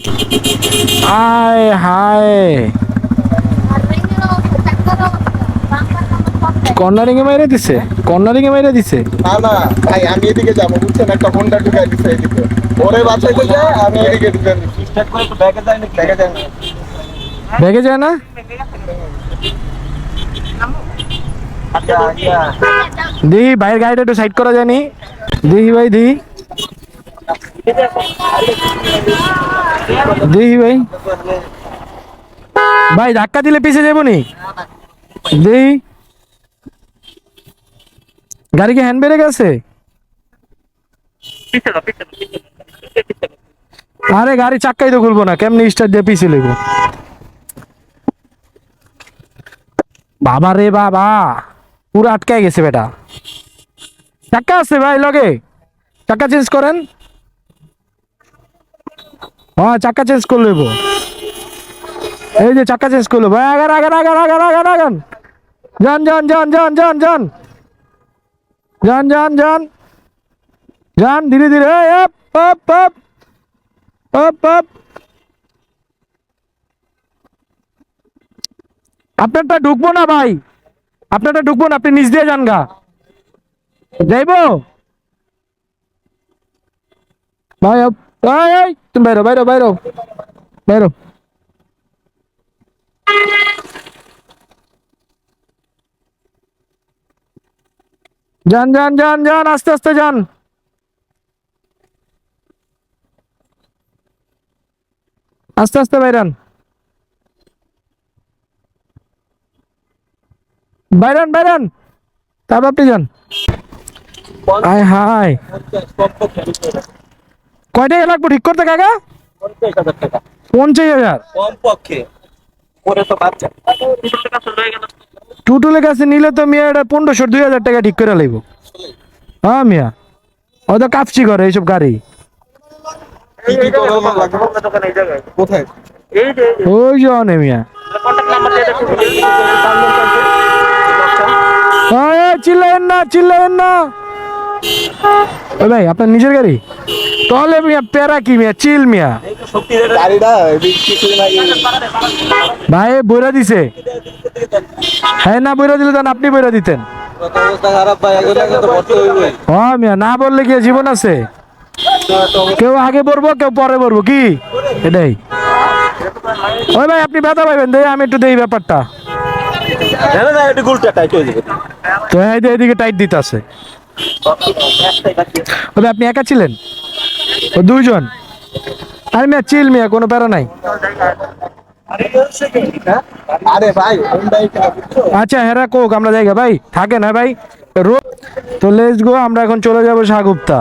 আয় হায়। কর্নারিং এ মাইরে দিছে? কর্নারিং এ মাইরে দিছে? না না ভাই আমি এদিকে যাব বুঝছেন? একটা হোন্ডা ঢুকাই দিচ্ছে এদিকে। ওরে বাঁচাইতে যায় আমি এদিকে ঢুকাই দিচ্ছি ব্যাগে যায় না ব্যাগে যায় না ব্যাগে যায় না? দেখি ভাইয়ের গাড়িটা একটু সাইড করা যায়নি। দেখি ভাই দেখি দেখি ভাই। ভাই, ধাক্কা দিলে পিছিয়ে যাব নি? দেখি। গাড়ি কি হ্যান্ড ব্রেক আছে আরে, গাড়ি চাক্কাই তো খুলবো না, কেমনি স্টার্ট দিয়ে পিছিয়ে লেবো বাবা রে বাবা, পুরো আটকায় গেছে বেটা। চাক্কা আছে ভাই, লগে। চাক্কা চেঞ্জ করেন। হ্যাঁ চাক্কা চেঞ্জ করে নেব। এই যে চাক্কা চেঞ্জ করল ভাই আগান আগান আগান আগান আগান আগান। যান যান যান যান যান যান। যান যান যান। যান, ধীরে ধীরে। Up up up. Up up. আপনারটা ঢুকবো না ভাই। আপনারটা ঢুকবো না, আপনি নিচ দিয়ে যান গা। যাইবো? ভাই এই, এই, তুমি বাইরো বাইরো বাইরো বাইরো যান যান যান যান আস্তে আস্তে যান আস্তে আস্তে বাইরান বাইরান বাইরান তারপর আপনি যান আয় হায় কয় টাকা লাগবো ঠিক করতে কাকা? পঞ্চাশ হাজার কমপক্ষে। পরে তো বাচ্চা টুটুলের কাছে নিলে তো মিয়া এটা পনেরোশো দুই হাজার টাকা ঠিক করে লাগবো হ্যাঁ মিয়া? ও তো কাপচি করে এইসব গাড়ি। কোথায়? ওই যে অনে মিয়া। এই, এই, না চিল্লায়েন না। ওই ভাই আপনার নিজের গাড়ি? তাহলে মিয়া প্যারা কি মিয়া? চিল মিয়া। ভাই বইরা দিছে। হ্যাঁ না বইরা দিলে আপনি বইরা দিতেন। হ্যাঁ মিয়া না বললে কি জীবন আছে? কেউ আগে পড়ব কেউ পরে পড়ব কি? এটাই। ওই ভাই আপনি ব্যথা পাইবেন দেই আমি একটু দেই ব্যাপারটা। হয়ে তো এদিকে টাইট দিতে আছে। ভাই, আপনি একা ছিলেন? ও দুইজন? আরে মিয়া চিল মিয়া কোনো প্যারা নাই। আচ্ছা হেরা কোক আমরা জায়গা ভাই। থাকে না ভাই? রো তো লেটস গো আমরা এখন চলে যাব সাগুপ্তা